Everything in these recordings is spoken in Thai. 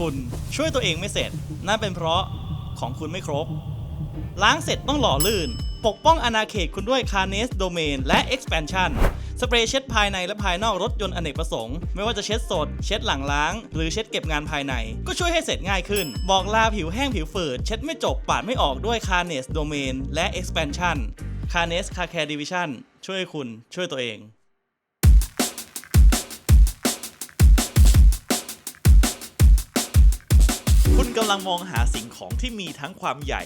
คุณช่วยตัวเองไม่เสร็จ นั่นเป็นเพราะของคุณไม่ครบ ล้างเสร็จต้องหล่อลื่น ปกป้องอาณาเขตคุณด้วย c a r n e s Domain และ Expansion สเปรย์เช็ดภายในและภายนอกรถยนต์อเนกประสงค์ ไม่ว่าจะเช็ดสด เช็ดหลังล้าง หรือเช็ดเก็บงานภายใน ก็ช่วยให้เสร็จง่ายขึ้น บอกลาผิวแห้งผิวฝืด เช็ดไม่จบปาดไม่ออกด้วย c a r n e s Domain และ Expansion c a r n e s Car Care Division ช่วยคุณช่วยตัวเอง กำลังมองหาสิ่งของที่มีทั้งความใหญ่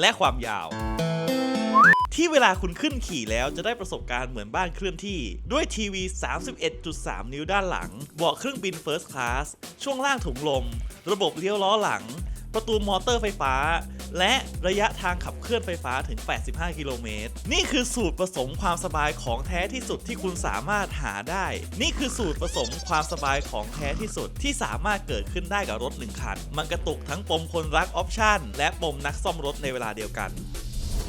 และความยาว ที่เวลาคุณขึ้นขี่แล้วจะได้ประสบการณ์เหมือนบ้านเคลื่อนที่ ด้วยทีวี 31.3 นิ้วด้านหลัง เบาะเครื่องบิน First Class ช่วงล่างถุงลม ระบบเลี้ยวล้อหลัง ประตูมอเตอร์ไฟฟ้า และระยะทางขับเคลื่อนไฟฟ้าถึง 85 กิโลเมตร นี่คือสูตรผสมความสบายของแท้ที่สุดที่คุณสามารถหาได้ นี่คือสูตรผสมความสบายของแท้ที่สุดที่สามารถเกิดขึ้นได้กับรถหนึ่งคัน มันกระตุกทั้งปมคนรักออปชั่นและปมนักซ่อมรถในเวลาเดียวกัน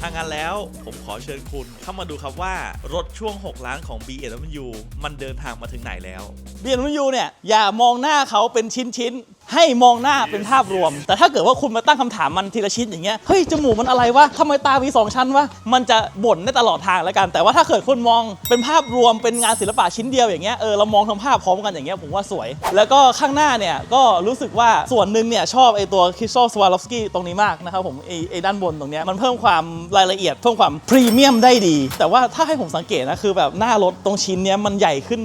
ถ้างั้นแล้วผมขอเชิญคุณเข้ามาดูครับว่า รถช่วง 6 ล้านของ BMW มันเดินทางมาถึงไหนแล้ว BMW เนี่ยอย่ามองหน้าเขาเป็นชิ้นๆ ให้มองหน้าเป็นภาพรวม แต่ถ้าเกิดว่าคุณมาตั้งคำถามมันทีละชิ้นอย่างเงี้ยเฮ้ยจมูกมันอะไรวะทำไมตามีสองชั้นวะมันจะบ่นได้ตลอดทางแล้วกัน แต่ว่าถ้าเกิดคุณมองเป็นภาพรวมเป็นงานศิลปะชิ้นเดียวอย่างเงี้ยเออเรามองทั้งภาพพร้อมกันอย่างเงี้ยผมว่าสวย แล้วก็ข้างหน้าเนี่ยก็รู้สึกว่าส่วนหนึ่งเนี่ยชอบไอตัวคริสโตสวาลอฟสกี้ตรงนี้มากนะครับผมไอไอด้านบนตรงเนี้ยมันเพิ่มความรายละเอียดเพิ่มความพรีเมียมได้ดี แต่ว่าถ้าให้ผมสังเกตนะคือแบบหน้ารถตรงชิ้นเนี้ยมันใหญ่ขึ้น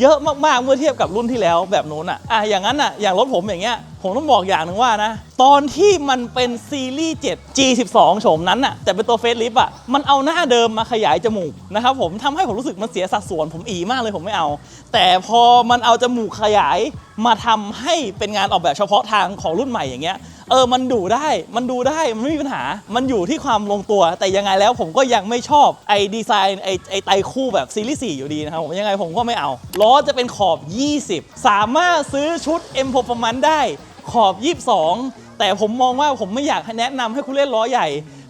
เยอะมากๆเมื่อเทียบกับรุ่นที่แล้วแบบนู้นอะอะอย่างนั้นอะอย่างรถผมอย่างเงี้ยผมต้องบอกอย่างหนึ่งว่านะ ตอนที่มันเป็นซีรีส์ 7 G12 โฉมนั้นอะแต่เป็นตัวเฟซลิฟอะมันเอาหน้าเดิมมาขยายจมูกนะครับผมทำให้ผมรู้สึกมันเสียสัดส่วนผมอีมากเลยผมไม่เอา แต่พอมันเอาจมูกขยายมาทำให้เป็นงานออกแบบเฉพาะทางของรุ่นใหม่อย่างเงี้ย เออมันดูได้มันดูได้มันไม่มีปัญหา มันอยู่ที่ความลงตัว แต่ยังไงแล้วผมก็ยังไม่ชอบไอ้ดีไซน์ไอ้ไอ้ไตคู่แบบซีรีส์4อยู่ดีนะครับผมยังไงผมก็ไม่เอาล้อจะเป็นขอบ 20 สามารถซื้อชุด M Performance ได้ขอบ 22 แต่ผมมองว่าผมไม่อยากให้แนะนำให้คุณเล่นล้อใหญ่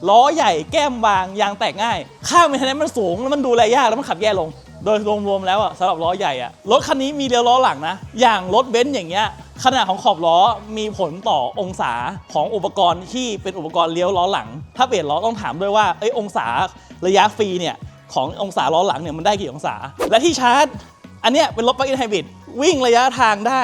ล้อใหญ่แก้มบางยางแตกง่าย ค่าเมนเทนแนนมันสูงแล้วมันดูแลยากแล้วมันขับแย่ลง โดยรวมๆแล้วอะสำหรับล้อใหญ่อะรถคันนี้มีเลี้ยวล้อหลังนะ อย่างรถเบนซ์อย่างเงี้ย ขนาดของขอบล้อมีผลต่อองศาของอุปกรณ์ที่เป็นอุปกรณ์เลี้ยวล้อหลัง ถ้าเปลี่ยนล้อต้องถามด้วยว่าเอ้ยองศาระยะฟรีเนี่ยขององศาล้อหลังเนี่ยมันได้กี่องศา และที่ชาร์จ อันเนี้ยเป็นรถปลั๊กอินไฮบริดวิ่งระยะทางได้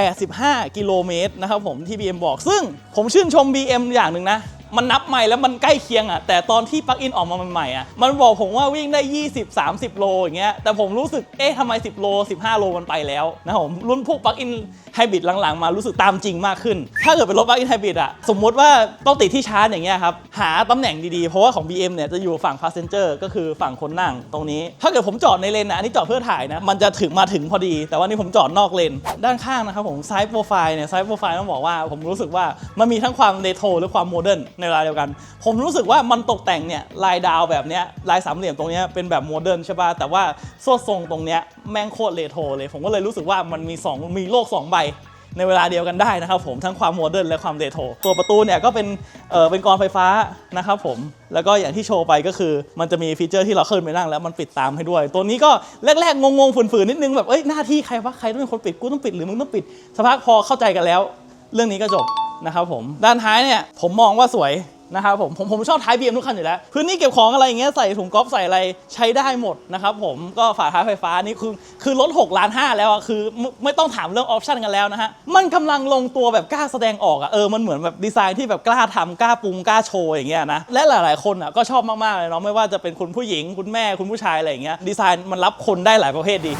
85 กิโลเมตรนะครับผมที่ BM บอก ซึ่งผมชื่นชม BM อย่างหนึ่งนะ มันนับใหม่แล้วมันใกล้เคียงอะแต่ตอนที่ปลั๊กอินออกมาใหม่ๆอะมันบอกผมว่าวิ่งได้ 20 30 โลอย่างเงี้ยแต่ผมรู้สึกเอ๊ะทำไม 10 โล 15 โลมันไปแล้วนะครับผมรุ่นพวกปลั๊กอินไฮบริดหลังๆ มารู้สึกตามจริงมากขึ้น ถ้าเกิดเป็นรถปลั๊กอินไฮบริดอะสมมติว่าต้องติดที่ชาร์จอย่างเงี้ยครับหาตำแหน่งดีๆ เพราะว่าของ BM เนี่ยจะอยู่ฝั่ง passenger ก็คือฝั่งคนนั่งตรงนี้ ถ้าเกิดผมจอดในเลนนะอันนี้จอดเพื่อถ่ายนะมันจะถึงมาถึงพอดี แต่ว่านี่ผมจอดนอกเลน ด้านข้างนะครับผมไซส์โปรไฟล์เนี่ยไซส์โปรไฟล์ต้องบอกว่าผมรู้สึกว่ามันมีทั้งความเรโทรและความโมเดิร์นในเวลาเดียวกัน ผมรู้สึกว่ามันตกแต่งเนี่ยลายดาวแบบเนี้ยลายสามเหลี่ยมตรงเนี้ยเป็นแบบโมเดิร์นใช่ป่ะแต่ว่าโซ่ทรงตรงเนี้ยแม่งโคตรเรโทรเลย ผมก็เลยรู้สึกว่ามันมีสองมีโลกสองใบในเวลาเดียวกันได้นะครับผมทั้งความโมเดิร์นและความเรโทรตัวประตูเนี่ยก็เป็นเออเป็นกรไฟฟ้านะครับผมแล้วก็อย่างที่โชว์ไปก็คือ มันจะมีฟีเจอร์ที่เราขึ้นไปนั่งแล้วมันปิดตามให้ด้วย ตัวนี้ก็แรกๆ งงๆฝืนๆนิดนึงแบบเอ้ยหน้าที่ใครวะใครต้องเป็นคนปิดกูต้องปิดหรือมึงต้องปิดสักพักพอเข้าใจกันแล้ว เรื่องนี้ก็จบ นะครับผมด้านท้ายเนี่ยผมมองว่าสวยนะครับผมผมผมชอบท้าย BM ทุกคันอยู่แล้ว พื้นที่เก็บของอะไรอย่างเงี้ยใส่ถุงก๊อฟใส่อะไรใช้ได้หมดนะครับผมก็ฝาท้ายไฟฟ้านี่คือคือรถ6ล้าน5แล้วอะคือไม่ไม่ต้องถามเรื่องออปชันกันแล้วนะฮะ มันกำลังลงตัวแบบกล้าแสดงออกอะเออมันเหมือนแบบดีไซน์ที่แบบกล้าทำกล้าปรุงกล้าโชว์อย่างเงี้ยนะ และหลาย ๆ คนอะก็ชอบมาก ๆ เลยเนาะไม่ว่าจะเป็นคุณผู้หญิงคุณแม่คุณผู้ชายอะไรอย่างเงี้ยดีไซน์มันรับคนได้หลายประเภทดี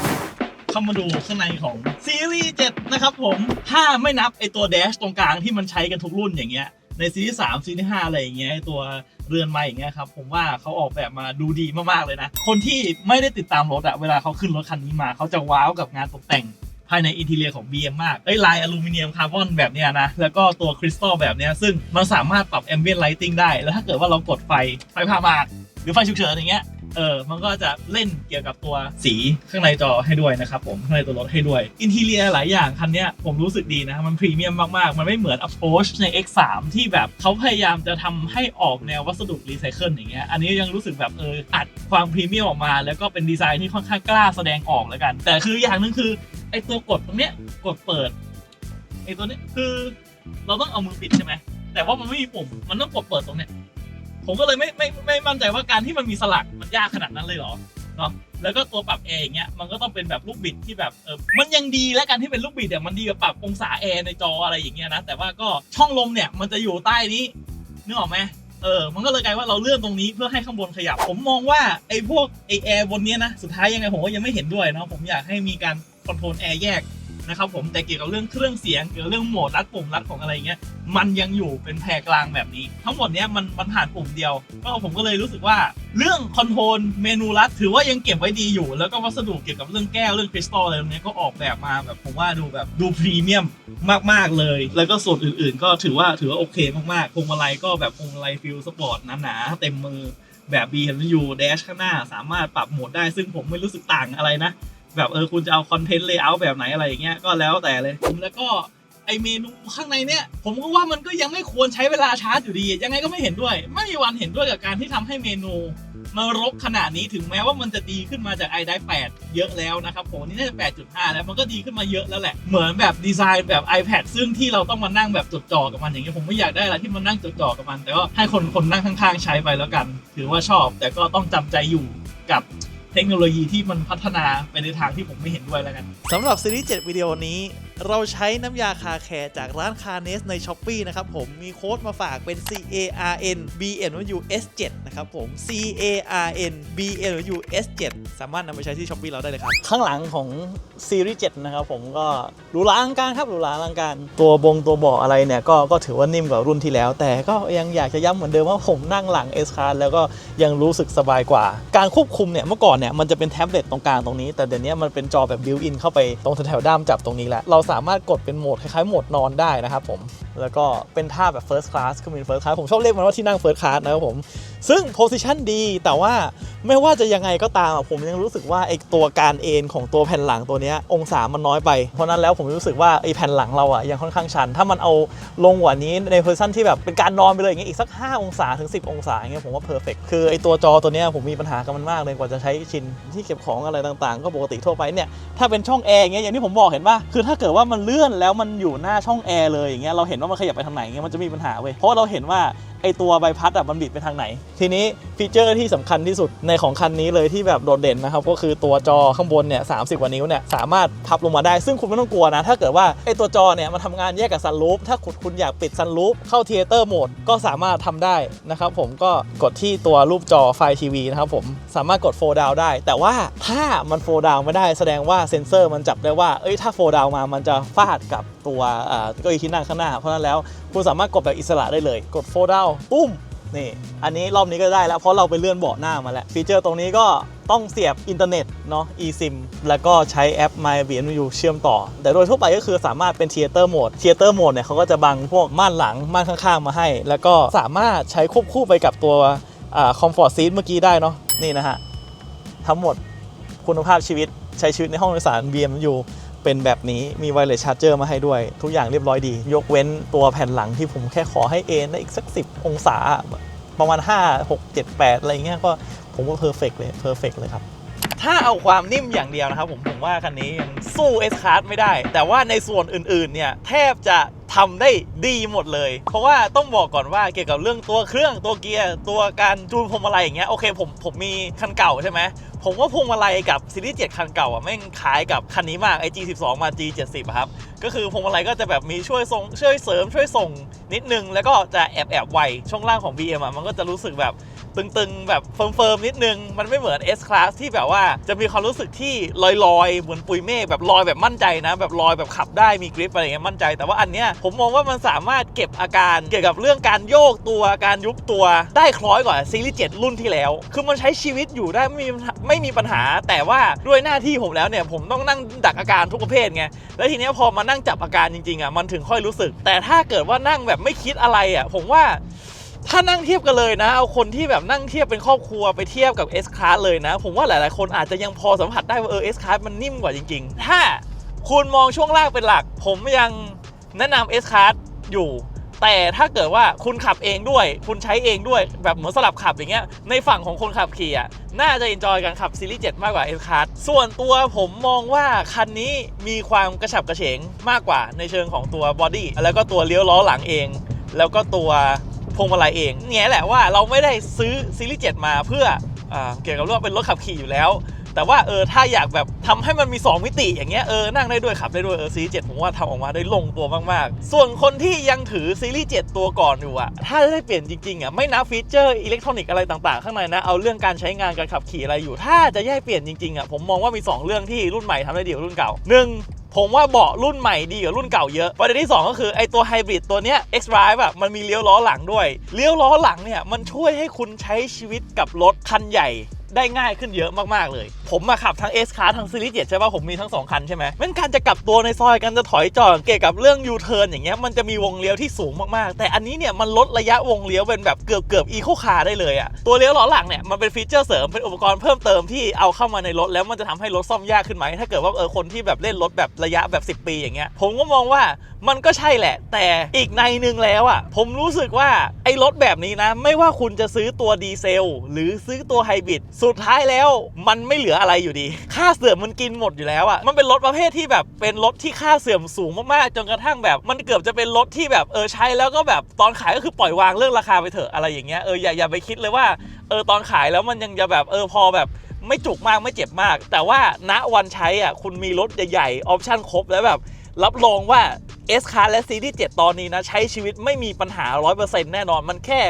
เข้ามาดูข้างในของซีรีส์7นะครับผมถ้าไม่นับไอตัวแดชตรงกลางที่มันใช้กันทุกรุ่นอย่างเงี้ยในซีรีส์3ซีรีส์5อะไรอย่างเงี้ยตัวเรือนไม้อย่างเงี้ยครับผมว่าเขาออกแบบมาดูดีมากๆเลยนะ คนที่ไม่ได้ติดตามรถอะเวลาเขาขึ้นรถคันนี้มาเขาจะว้าวกับงานตกแต่งภายในอินทีเรียของ BM มากไอ้ยลายอลูมิเนียมคาร์บอนแบบเนี้ยนะ แล้วก็ตัวคริสตัลแบบเนี้ยซึ่งมันสามารถปรับแอมเบียนไลติงได้ แล้วถ้าเกิดว่าเรากดไฟไฟผ่ามากหรือไฟฉุกเฉินอย่างเงี้ย เออมันก็จะเล่นเกี่ยวกับตัวสีข้างในจอให้ด้วยนะครับผมข้างในตัวรถให้ด้วย อินทีเรียหลายอย่างคันนี้ผมรู้สึกดีนะมันพรีเมียมมากๆ มันไม่เหมือน Approach ใน X3 ที่แบบเขาพยายามจะทำให้ออกแนววัสดุรีไซเคิลอย่างเงี้ยอันนี้ยังรู้สึกแบบเอออัดความพรีเมียมออกมา แล้วก็เป็นดีไซน์ที่ค่อนข้างกล้าแสดงออกแล้วกัน แต่คืออย่างหนึงคือไอตัวกดตรงเนี้ยกดเปิดไอ้ตัวเนี้ยคือเราต้องเอามือปิดใช่ไหมแต่ว่ามันไม่มีปุ่มมันต้องกดเปิดตรงเนี้ย ผมก็เลยไม่ไม่ไม่มั่นใจว่าการที่มันมีสลักมันยากขนาดนั้นเลยเหรอเนาะแล้วก็ตัวปรับแอร์อย่างเงี้ยมันก็ต้องเป็นแบบลูกบิดที่แบบเออมันยังดีและการที่เป็นลูกบิดเนี่ยมันดีกว่าปรับองศาแอร์ในจออะไรอย่างเงี้ยนะแต่ว่าก็ช่องลมเนี่ยมันจะอยู่ใต้นี้นึกออกไหมเออ มันก็เลยกลายว่าเราเลื่อนตรงนี้เพื่อให้ข้างบนขยับ ผมมองว่าไอ้พวกไอแอร์บนเนี้ยนะ สุดท้ายยังไงผมก็ยังไม่เห็นด้วยเนาะ ผมอยากให้มีการคอนโทรลแอร์แยก นะครับผมแต่เกี่ยวกับเรื่องเครื่องเสียงเกี่ยวกับเรื่องโหมดรัดปุ่มรัดของอะไรเงี้ยมันยังอยู่เป็นแพรกลางแบบนี้ ทั้งหมดเนี้ยมันมันผ่านปุ่มเดียวก็ผมก็เลยรู้สึกว่าเรื่องคอนโทรลเมนูรัดถือว่ายังเก็บไว้ดีอยู่ แล้วก็วัสดุเกี่ยวกับเรื่องแก้วเรื่องคริสตัลอะไรพวกเนี้ยก็ออกแบบมาแบบผมว่าดูแบบดูพรีเมียมมาก ๆ เลย แล้วก็ส่วนอื่นๆ ก็ถือว่าถือว่าโอเคมากๆพวงมาลัยก็แบบพวงมาลัยฟิลสปอร์ตหนาๆเต็มมือแบบ BMW Dash ข้างหน้าสามารถปรับโหมดได้ซึ่งผมไม่รู้สึกต่างอะไรนะ แบบเออคุณจะเอาคอนเทนต์เลเยอร์แบบไหนอะไรอย่างเงี้ยก็แล้วแต่เลยแล้วก็ไอเมนูข้างในเนี้ยผมก็ว่ามันก็ยังไม่ควรใช้เวลาชาร์จอยู่ดี ยังไงก็ไม่เห็นด้วย ไม่มีวันเห็นด้วยกับการที่ทำให้เมนูมารกขนาดนี้ถึงแม้ว่ามันจะดีขึ้นมาจาก i d 8เยอะแล้วนะครับผมนี่น่าจะ 8.5 แล้วมันก็ดีขึ้นมาเยอะแล้วแหละ เหมือนแบบดีไซน์แบบ iPad ซึ่งที่เราต้องมานั่งแบบจดจ่อกับมันอย่างเงี้ยผมไม่อยากได้อะไรที่มันนั่งจดจ่อกับมัน แต่ก็ให้คนคนนั่งข้างๆ ใช้ไปแล้วกัน ถือว่าชอบ แต่ก็ต้องจำใจอยู่กับ เทคโนโลยีที่มันพัฒนาไปในทางที่ผมไม่เห็นด้วยแล้วกันสำหรับซีรีส์7วิดีโอนี้ เราใช้น้ำยาคาแคร์จากร้านคาเนสใน s h อ p e e นะครับผมมีโค้ดมาฝากเป็น C A R N B N W S 7นะครับผม C A R N B N W S 7สามารถนำไปใช้ที่ s h อ p e e เราได้เลยครับ ข้างหลังของซีรีส์7นะครับผมก็หรูหราอลังการครับหรูหราอลังการ ตัวบงตัวเบาะอะไรเนี่ยก็ก็ถือว่านิ่มกว่ารุ่นที่แล้ว แต่ก็ยังอยากจะย้ำเหมือนเดิมว่าผมนั่งหลัง S Class แล้วก็ยังรู้สึกสบายกว่า การควบคุมเนี่ยเมื่อก่อนเนี่ยมันจะเป็นแท็บเล็ตตรงกลางตรงนี้ แต่เดี๋ยวนี้มันเป็นจอแบบบิวอินเข้าไปตรงแถวๆด้ามจับตรงนี้แล้วเราสามารถกดเป็นโหมดคล้ายๆโหมดนอนได้นะครับผม แล้วก็เป็นท่าแบบ First Class คือเป็น First Class ผมชอบเรียกมันว่าที่นั่ง First Class นะครับผม ซึ่งโพสิชันดีแต่ว่าไม่ว่าจะยังไงก็ตามผมยังรู้สึกว่าไอตัวการเอนของตัวแผ่นหลังตัวนี้องศามันน้อยไป เพราะนั้นแล้วผมรู้สึกว่าไอแผ่นหลังเราอะยังค่อนข้างชัน ถ้ามันเอาลงกว่านี้ในโพสิชันที่แบบเป็นการนอนไปเลยอย่างเงี้ยอีกสัก 5 องศาถึง 10 องศาอย่างเงี้ยผมว่าเพอร์เฟกคือไอตัวจอตัวนี้ผมมีปัญหากับมันมากเลยกว่าจะใช้ชินที่เก็บของอะไรต่างๆ ก็ปกติทั่วไปเนี่ยถ้าเป็นช่องแอร์อย่างเงี้ยอย่างที่ผมบอกเห็นป่ะคือถ้าเกิดว่ามันเลื่อนแล้วมันอยู่หน้าช่องแอร์เลยอย่างเงี้ยเราเห็นว่ามันขยับไปทางไหนเงี้ยมันจะมีปัญหาเว้ยเพราะเราเห็นว่า ไอตัวใบพัดอะมันบิดไปทางไหน ทีนี้ฟีเจอร์ที่สำคัญที่สุดในของคันนี้เลยที่แบบโดดเด่นนะครับ ก็คือตัวจอข้างบนเนี่ยสากว่านิ้วเนี่ยสามารถพับลงมาได้ซึ่งคุณไม่ต้องกลัวนะ ถ้าเกิดว่าไอตัวจอเนี่ยมันทำงานแยกกับซันรูฟถ้าคุณคุณอยากปิดซันรูฟเข้าเทเตอร์โหมดก็สามารถทำได้นะครับผมก็กดที่ตัวรูปจอไฟทีวีนะครับผมสามารถกดโฟดาวได้ แต่ว่าถ้ามันโฟดาวไม่ได้แสดงว่าเซ็นเซอร์มันจับได้ว่าเอ้ยถ้าโฟดาวมามันจะฟาดกับตัวอ่าเก้าอี้ที่นั่งข้างหน้า เพราะฉะนั้นแล้วคุณสามารถกดแบบอิสระได้เลย กดโฟดาวปุ้มนี่ อันนี้รอบนี้ก็ได้แล้วเพราะเราไปเลื่อนเบาะหน้ามาแล้ว ฟีเจอร์ตรงนี้ก็ต้องเสียบอินเทอร์เน็ตเนาะ eSIM แล้วก็ใช้แอป My BMW เชื่อมต่อ แต่โดยทั่วไปก็คือสามารถเป็น Theater Mode Theater Mode เนี่ยเขาก็จะบังพวกม่านหลัง ม่านข้างๆ มาให้ แล้วก็สามารถใช้ควบคู่ไปกับตัวคอ่า Comfort Seat เมื่อกี้ได้เนาะ นี่นะฮะ ทั้งหมดคุณภาพชีวิตใช้ชีวิตในห้องโดยสาร BMW เป็นแบบนี้มีไวเลสชาร์เจอร์มาให้ด้วย ทุกอย่างเรียบร้อยดี ยกเว้นตัวแผ่นหลังที่ผมแค่ขอให้เอ็นได้อีกสัก 10 องศา ประมาณ 5 6 7 8 อะไรเงี้ยก็ผมว่าเพอร์เฟกเลยเพอร์เฟกเลยครับ ถ้าเอาความนิ่มอย่างเดียวนะครับผมผมว่าคันนี้ยังสู้ S Class ไม่ได้ แต่ว่าในส่วนอื่นๆเนี่ยแทบจะทำได้ดีหมดเลย เพราะว่าต้องบอกก่อนว่าเกี่ยวกับเรื่องตัวเครื่องตัวเกียร์ตัวการจูนพวงมาลัยอย่างเงี้ยโอเคผมผมมีคันเก่าใช่ไหมผมว่าพวงมาลัยกับซีรีส์7คันเก่าอะแม่งคล้ายกับคันนี้มากไอ G12 มา G70 อะครับก็คือพวงมาลัยก็จะแบบมีช่วยส่งช่วยเสริมช่วยส่งนิดนึง แล้วก็จะแอบแอบไวช่วงล่างของ BM อะมันก็จะรู้สึกแบบ ตึงๆ แบบเฟิร์มๆ นิดนึง มันไม่เหมือน S Class ที่แบบว่าจะมีความรู้สึกที่ลอยๆ เหมือนปุยเมฆแบบลอยแบบมั่นใจนะ แบบลอยแบบขับได้มีกริปอะไรเงี้ยมั่นใจ แต่ว่าอันเนี้ยผมมองว่ามันสามารถเก็บอาการเกี่ยวกับเรื่องการโยกตัวการยุบตัวได้คล้อยกว่าซีรีส์7รุ่นที่แล้ว คือมันใช้ชีวิตอยู่ได้ไม่มีไม่มีปัญหา แต่ว่าด้วยหน้าที่ผมแล้วเนี่ยผมต้องนั่งดักอาการทุกประเภทไงแล้วทีเนี้ยพอมานั่งจับอาการจริงๆอะมันถึงค่อยรู้สึก แต่ถ้าเกิดว่านั่งแบบไม่คิดอะไรอะผมว่า ถ้านั่งเทียบกันเลยนะ เอาคนที่แบบนั่งเทียบเป็นครอบครัวไปเทียบกับ S Class เลยนะ ผมว่าหลาย ๆ คนอาจจะยังพอสัมผัสได้ว่าเออ S Class มันนิ่มกว่าจริง ๆ ถ้าคุณมองช่วงล่างเป็นหลัก ผมยังแนะนำ S Class อยู่ แต่ถ้าเกิดว่าคุณขับเองด้วย คุณใช้เองด้วยแบบเหมือนสลับขับอย่างเงี้ย ในฝั่งของคนขับขี่อะน่าจะเอนจอยการขับซีรีส์7มากกว่า S Class ส่วนตัวผมมองว่าคันนี้มีความกระฉับกระเฉงมากกว่าในเชิงของตัวบอดี้แล้วก็ตัวเลี้ยวล้อหลังเอง แล้วก็ตัว พวงมาลัยเองเนี่ยแหละว่าเราไม่ได้ซื้อซีรีส์7มาเพื่ออเกี่ยวกับเรื่องเป็นรถขับขี่อยู่แล้ว แต่ว่าเออถ้าอยากแบบทำให้มันมี 2 มิติอย่างเงี้ยเออนั่งได้ด้วยขับได้ด้วยเออซีรีส์7ผมว่าทำออกมาได้ลงตัวมากๆ ส่วนคนที่ยังถือซีรีส์7ตัวก่อนอยู่อะถ้าได้เปลี่ยนจริงๆอะไม่นับฟีเจอร์อิเล็กทรอนิกส์อะไรต่างๆ ข้างในนะเอาเรื่องการใช้งานการขับขี่อะไรอยู่ ถ้าจะแยกเปลี่ยนจริงๆอะผมมองว่ามี 2 เรื่องที่รุ่นใหม่ทำได้ดีกว่ารุ่นเก่าหนึ่ง ผมว่าเบาะรุ่นใหม่ดีกว่ารุ่นเก่าเยอะประเด็นที่ 2 ก็คือไอตัวไฮบริดตัวเนี้ย X Drive อะมันมีเลี้ยวล้อหลังด้วย เลี้ยวล้อหลังเนี่ยมันช่วยให้คุณใช้ชีวิตกับรถคันใหญ่ ได้ง่ายขึ้นเยอะมากๆเลย ผมมาขับทั้ง S Class ทั้งซีรีส์7ใช่ป่ะผมมีทั้ง 2 คันใช่ไหมแม่นการจะกลับตัวในซอยกันจะถอยจอดเกี่ยวกับเรื่อง U turn อย่างเงี้ยมันจะมีวงเลี้ยวที่สูงมากๆ แต่อันนี้เนี่ยมันลดระยะวงเลี้ยวเป็นแบบเกือบเกือบอีโคคาร์ได้เลยอะตัวเลี้ยวล้อหลังเนี่ยมันเป็นฟีเจอร์เสริมเป็นอุปกรณ์เพิ่มเติมที่เอาเข้ามาในรถแล้วมันจะทำให้รถซ่อมยากขึ้นไหมถ้าเกิดว่าเออคนที่แบบเล่นรถแบบระยะแบบ 10 ปีอย่างเงี้ยผมก็มองว่ามันก็ใช่แหละ แต่อีกในหนึ่งแล้วอะผมรู้สึกว่าไอ้รถแบบนี้นะ ไม่ว่าคุณจะซื้อตัวดีเซล หรือซื้อตัวไฮบริดสุดท้ายแล้วมันไม่เหลืออะไรอยู่ดี ค่าเสื่อมมันกินหมดอยู่แล้วอะมันเป็นรถประเภทที่แบบเป็นรถที่ค่าเสื่อมสูงมากๆจนกระทั่งแบบ มันเกือบจะเป็นรถที่แบบเออใช้แล้วก็แบบตอนขายก็คือปล่อยวางเรื่องราคาไปเถอะอะไรอย่างเงี้ยเอออย่าอย่าไปคิดเลยว่าเออตอนขายแล้วมันยังจะแบบเออพอแบบไม่จุกมากไม่เจ็บมาก แต่ว่าณวันใช้อะคุณมีรถใหญ่ๆออปชั่นครบแล้วแบบ รับรองว่า S Class และซีรีส์7ตอนนี้นะ ใช้ชีวิตไม่มีปัญหา 100%แน่นอนมันแค่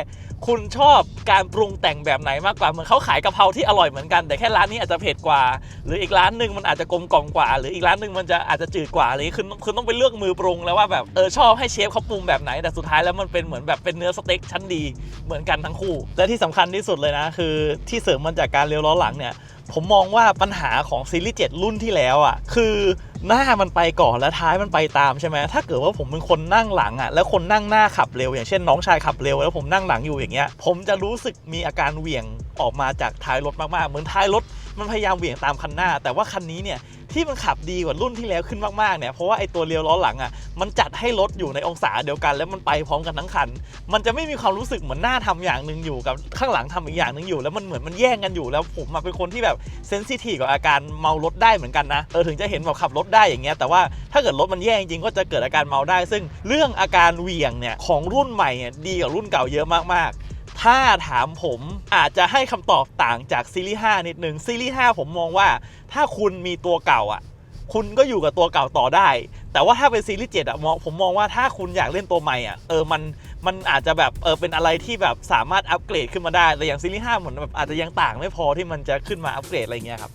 คุณชอบการปรุงแต่งแบบไหนมากกว่า เหมือนเขาขายกะเพราที่อร่อยเหมือนกัน แต่แค่ร้านนี้อาจจะเผ็ดกว่า หรืออีกร้านหนึ่งมันอาจจะกลมกล่อมกว่า หรืออีกร้านหนึ่งมันจะอาจจะจืดกว่าอะไรอย่างนี้คือคือต้องไปเลือกมือปรุงแล้วว่าแบบเออชอบให้เชฟเขาปรุงแบบไหน แต่สุดท้ายแล้วมันเป็นเหมือนแบบเป็นเนื้อสเต็กชั้นดีเหมือนกันทั้งคู่ และที่สำคัญที่สุดเลยนะ คือที่เสริมมันจากการเลี้ยวล้อหลังเนี่ย ผมมองว่าปัญหาของซีรีส์7รุ่นที่แล้วอะ คือหน้ามันไปก่อนและท้ายมันไปตามใช่ไหมถ้าเกิดว่าผมเป็นคนนั่งหลังอะแล้วคนนั่งหน้าขับเร็ว อย่างเช่นน้องชายขับเร็วแล้วผมนั่งหลังอยู่อย่างเงี้ย ผมจะรู้สึกมีอาการเหวี่ยงออกมาจากท้ายรถมากๆ เหมือนท้ายรถมันพยายามเหวี่ยงตามคันหน้า แต่ว่าคันนี้เนี่ย ที่มันขับดีกว่ารุ่นที่แล้วขึ้นมากๆเนี่ยเพราะว่าไอตัวเลี้ยวล้อหลังอะมันจัดให้รถอยู่ในองศาเดียวกัน แล้วมันไปพร้อมกันทั้งคัน มันจะไม่มีความรู้สึกเหมือนหน้าทำอย่างหนึ่งอยู่กับข้างหลังทำอีกอย่างหนึ่งอยู่ แล้วมันเหมือนมันแย่งกันอยู่แล้วผมเป็นคนที่แบบเซนซิทีฟกับอาการเมารถได้เหมือนกันนะเออถึงจะเห็นแบบขับรถได้อย่างเงี้ยแต่ว่าถ้าเกิดรถมันแย่งจริงก็จะเกิดอาการเมาได้ ซึ่งเรื่องอาการเหวี่ยงเนี่ยของรุ่นใหม่เนี่ยดีกว่ารุ่นเก่าเยอะมากๆ ถ้าถามผมอาจจะให้คำตอบต่างจากซีรีส์5นิดนึงซีรีส์5ผมมองว่า ถ้าคุณมีตัวเก่าอะ คุณก็อยู่กับตัวเก่าต่อได้ แต่ว่าถ้าเป็นซีรีส์7อะมองผมมองว่าถ้าคุณอยากเล่นตัวใหม่อะเออมันมันอาจจะแบบเออเป็นอะไรที่แบบสามารถอัปเกรดขึ้นมาได้แต่อย่างซีรีส์5เหมือนแบบอาจจะยังต่างไม่พอที่มันจะขึ้นมาอัปเกรดอะไรเงี้ยครับ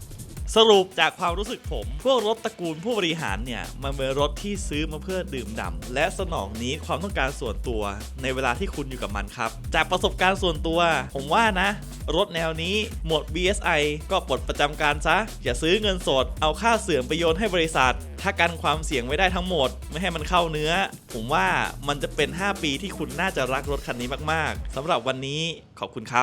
สรุปจากความรู้สึกผม พวกรถตระกูลผู้บริหารเนี่ยมันเป็นรถที่ซื้อมาเพื่อดื่มด่ำและสนองนี้ความต้องการส่วนตัวในเวลาที่คุณอยู่กับมันครับ จากประสบการณ์ส่วนตัว ผมว่านะ รถแนวนี้หมด BSI ก็ปลดประจำการซะ อย่าซื้อเงินสด เอาค่าเสื่อมไปโยนให้บริษัท ถ้ากันความเสี่ยงไว้ได้ทั้งหมด ไม่ให้มันเข้าเนื้อ ผมว่ามันจะเป็น 5 ปีที่คุณน่าจะรักรถคันนี้มาก ๆสำหรับวันนี้ขอบคุณครับ